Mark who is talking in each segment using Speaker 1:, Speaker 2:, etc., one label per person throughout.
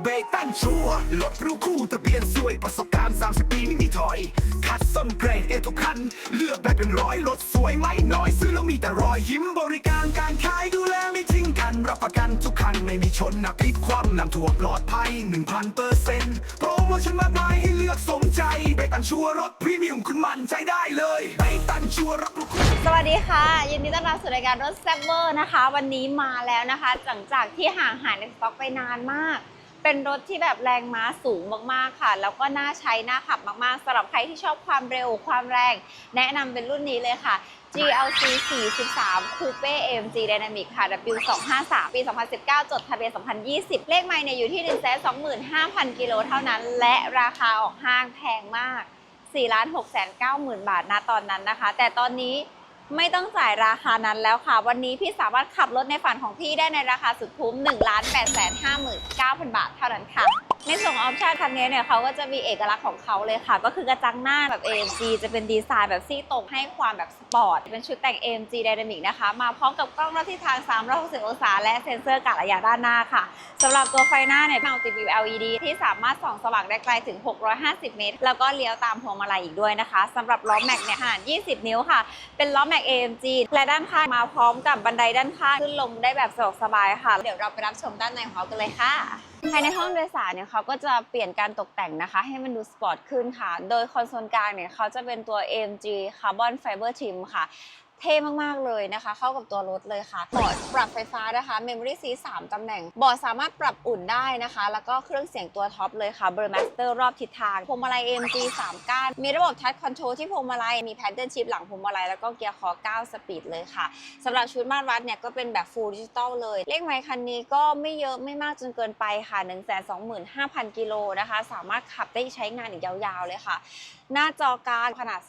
Speaker 1: เบรกตั้งชัวร์รถรู้คู่ทะเบียนสวยประสบการณ์ 30 ปีไม่มีถอย คัดส้นเกรดเอทุกคัน เลือกได้เป็นร้อยรถสวยไม่น้อย ซื้อแล้วมีแต่รอยยิ้มบริการการขายดูแลไม่ทิ้งกัน รับประกันทุกคัน ไม่มีชนนักพลิกความนำถั่วปลอดภัย 1,000เปอร์เซ็นต์โปรโมชั่นมากมายให้เลือกสมใจเบรกตั้งชัวรถพรีเมียมคุณมั่นใจได้เลยเบรกตั้งชัวร์รับรู้คู่
Speaker 2: สวัสดีค่ะยินดีต้อนรับสู่รายการรถแซ่บเวอร์นะคะ วันนี้มาแล้วนะคะ หลังจากที่ห่างหายในสต็อกไปนานมาก เป็นรถที่แบบแรงม้าสูงมากๆค่ะ แล้วก็น่าใช้น่าขับมากๆสำหรับใครที่ชอบความเร็วความแรง แนะนำเป็นรุ่นนี้เลยค่ะ GLC 43 Coupe AMG Dynamic ค่ะ W253 ปี 2019 จดทะเบียน 2020 เลขไม่เนี่ยอยู่ที่ 125,000 กิโลเท่านั้น และราคาออกห้างแพงมาก 4 6 9 0 0 0 0 บาทนะตอนนั้นนะคะ แต่ตอนนี้ ไม่ต้องจ่ายราคานั้นแล้วค่ะ วันนี้พี่สามารถขับรถในฝันของพี่ได้ในราคาสุดคุ้ม1 8 5 9 0 0 0 บาทเท่านั้นค่ะ ในส่วนออปชั่นคันนี้เนี่ยเขาก็จะมีเอกลักษณ์ของเขาเลยค่ะ ก็คือกระจังหน้าแบบ AMG จะเป็นดีไซน์แบบซี่ตรงให้ความแบบสปอร์ต เป็นชุดแต่ง AMG Dynamic นะคะ มาพร้อมกับกล้องรอบทิศทาง 360 องศา และเซ็นเซอร์กัดระยะด้านหน้าค่ะสำหรับตัวไฟหน้าเนี่ยมัลติวิว LED ที่สามารถส่องสว่างได้ไกลถึง 650 เมตร แล้วก็เลี้ยวตามพวงมาลัยอีกด้วยนะคะสำหรับล้อแม็กเนี่ยขนาด 20 นิ้วค่ะ เป็นล้อแม็ก AMG และด้านข้างมาพร้อมกับบันไดด้านข้างขึ้นลงได้แบบสะดวกสบายค่ะ เดี๋ยวเราไปรับชมด้านในของเขากันเลยค่ะ ภายในห้องโดยสารเนี่ยเขาก็จะเปลี่ยนการตกแต่งนะคะ ให้มันดูสปอร์ตขึ้นค่ะ โดยคอนโซลกลางเนี่ยเขาจะเป็นตัว AMG Carbon Fiber Trim ค่ะ เท่มากๆเลยนะคะ เข้ากับตัวรถเลยค่ะเบาะปรับไฟฟ้านะคะ Memory Seat 3ตำแหน่งเบาะสามารถปรับอุ่นได้นะคะ แล้วก็เครื่องเสียงตัวท็อปเลยค่ะ b u r m a s t e r รอบทิศทางพวงมาลัย AMG 3ก้าน มีระบบ Touch Control ที่พวงมาลัย มี Paddle Shift หลังพวงมาลัย แล้วก็เกียร์คอ9สปีดเลยค่ะสำหรับชุดมาตรวัดเนี่ยก็เป็นแบบ Full Digital เลย เลขไมค์คันนี้ก็ไม่เยอะไม่มากจนเกินไปค่ะ 125,000 กิโลนะคะ สามารถขับได้ใช้งานอีกยาวๆเลยค่ะ หน้าจอกลางขนาด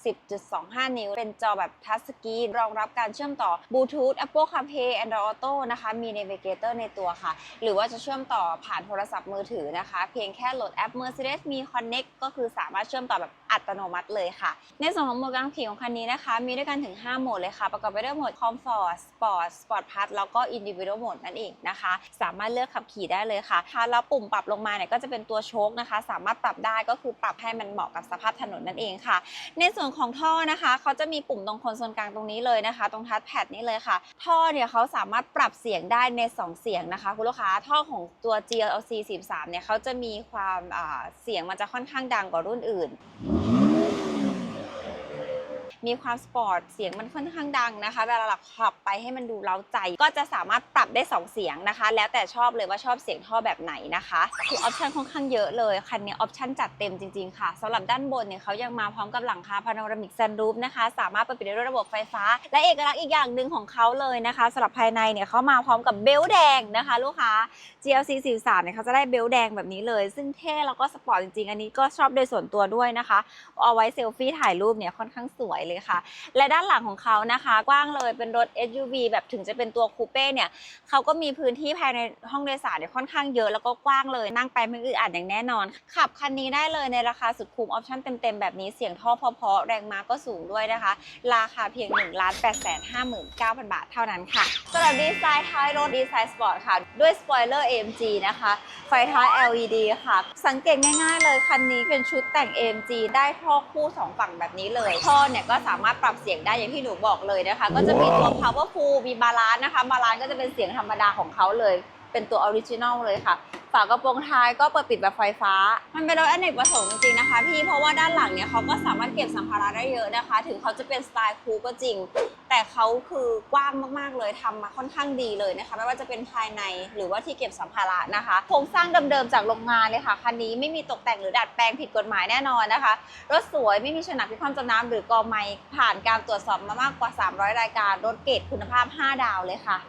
Speaker 2: 10.25 นิ้ว เป็นจอแบบทัชสกรีนรองรับการเชื่อมต่อบลูทูธ Apple CarPlay Android Auto นะคะ มี Navigator ในตัวค่ะ หรือว่าจะเชื่อมต่อผ่านโทรศัพท์มือถือนะคะ เพียงแค่โหลดแอป Mercedes มี Connect ก็คือสามารถเชื่อมต่อแบบอัตโนมัติเลยค่ะ ในส่วนของโหมดการขับขี่ของคันนี้นะคะ มีด้วยกันถึง 5 โหมดเลยค่ะ ประกอบไปด้วยโหมด Comfort Sport Sport Plus แล้วก็ Individual Mode นั่นเองนะคะ สามารถเลือกขับขี่ได้เลยค่ะค่ะแล้วปุ่มปรับลงมาเนี่ยก็จะเป็นตัวโชคนะคะ สามารถปรับได้ก็คือปรับให้มันเหมาะกับสภาพถนนนั่นเองค่ะ ในส่วนของท่อนะคะเขาจะมีปุ่มตรงคนโซลกลางตรงนี้เลยนะคะ ตรงทัชแพดนี้เลยค่ะ ท่อเนี่ยเขาสามารถปรับเสียงได้ใน 2 เสียงนะคะ คุณลูกค้าท่อของตัว GLC 13เนี่ยเขาจะมีความเสียงมันจะค่อนข้างดังกว่ารุ่นอื่น มีความสปอร์ตเสียงมันค่อนข้างดังนะคะเวลาเราขับไปให้มันดูเร้าใจ ก็จะสามารถปรับได้ 2 เสียงนะคะ แล้วแต่ชอบเลยว่าชอบเสียงท่อแบบไหนนะคะคือออปชันค่อนข้างเยอะเลยคันนี้ออปชันจัดเต็มจริงๆค่ะสำหรับด้านบนเนี่ยเขายังมาพร้อมกับหลังคาพาโนรามิกซันรูฟนะคะสามารถเปิดปิดได้ด้วยระบบไฟฟ้า และเอกลักษณ์อีกอย่างหนึ่งของเขาเลยนะคะสำหรับภายในเนี่ยเขามาพร้อมกับเบลต์แดงนะคะ ลูกค้า GLC 43เนี่ยเขาจะได้เบลต์แดงแบบนี้เลย ซึ่งเท่แล้วก็สปอร์ตจริงๆ อันนี้ก็ชอบโดยส่วนตัวด้วยนะคะ เอาไว้เซลฟี่ถ่ายรูปเนี่ยค่อนข้างสวยเลยค่ะ และด้านหลังของเขานะคะกว้างเลยเป็นรถ SUV แบบถึงจะเป็นตัวคูเป้เนี่ยเขาก็มีพื้นที่ภายในห้องโดยสารเนี่ยค่อนข้างเยอะแล้วก็กว้างเลยนั่งไปไม่อึดอัดอย่างแน่นอน ขับคันนี้ได้เลยในราคาสุดคุ้มออปชั่นเต็มๆ แบบนี้เสียงท่อเพาะๆแรงม้าก็สูงด้วยนะคะ ราคาเพียง1 8 5 9 0 0 0 บาทเท่านั้นค่ะสำหรับดีไซน์ท้ายรถดีไซน์สปอร์ตค่ะ ด้วยสปอยเลอร์ AMG นะคะ ไฟท้าย LED ค่ะ สังเกตง่ายๆเลยคันนี้เป็นชุดแต่ง AMG ได้ท่อคู่ 2 ฝั่งแบบนี้เลยท่อเนี่ยก็สามารถปรับเสียงได้อย่างที่หนูบอกเลยนะคะ ก็จะมีตัว powerful มีบาลานซ์นะคะบาลานซ์ก็จะเป็นเสียงธรรมดาของเขาเลย เป็นตัวออริจินอลเลยค่ะ ฝากระโปรงท้ายก็เปิดปิดแบบไฟฟ้า มันเป็นรถอเนกประสงค์จริงๆนะคะพี่เพราะว่าด้านหลังเนี่ยเขาก็สามารถเก็บสัมภาระได้เยอะนะคะ ถึงเขาจะเป็นสไตล์คูก็จริง แต่เขาคือกว้างมากๆเลยทำมาค่อนข้างดีเลยนะคะ ไม่ว่าจะเป็นภายในหรือว่าที่เก็บสัมภาระนะคะโครงสร้างเดิมๆจากโรงงานเลยค่ะคันนี้ไม่มีตกแต่งหรือดัดแปลงผิดกฎหมายแน่นอนนะคะรถสวยไม่มีฉนักพิความจำนำหรือกอไมค์ผ่านการตรวจสอบมามากกว่า 300 รายการรถเกรดคุณภาพ 5 ดาวเลยค่ะ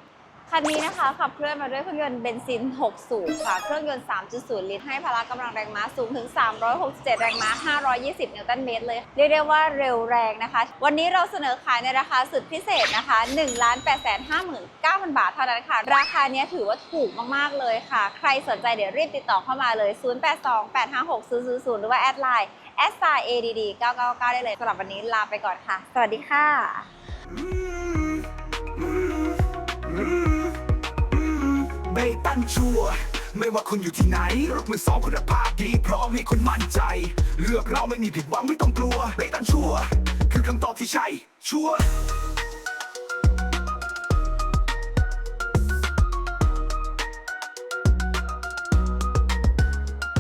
Speaker 2: คันนี้นะคะขับเคลื่อนมาด้วยเครื่องยนต์เบนซิน 6 สูบค่ะ เครื่องยนต์ 3.0 ลิตร ให้พละกำลังแรงม้าสูงถึง 367 แรงม้า 520 นิวตันเมตรเลย เรียกได้ว่าเร็วแรงนะคะ วันนี้เราเสนอขายในราคาสุดพิเศษนะคะ1 8 5 9 0 0 0 บาทเท่านั้นค่ะ ราคาเนี้ยถือว่าถูกมาก ๆ เลยค่ะ ใครสนใจเดี๋ยวรีบติดต่อเข้ามาเลย 0828560000 หรือว่าแอดไลน์ s r a d d 999 ได้เลยสำหรับวันนี้ลาไปก่อนค่ะ สวัสดีค่ะ
Speaker 1: เบตั้นชัวร์ไม่ว่าคุณอยู่ที่ไหนรถมือสองคุณภาพดีพร้อมให้คุณมั่นใจ เลือกเราไม่มีผิดหวังไม่ต้องกลัวเบตั้นชัวร์คือคำตอบที่ใช่ชัวร์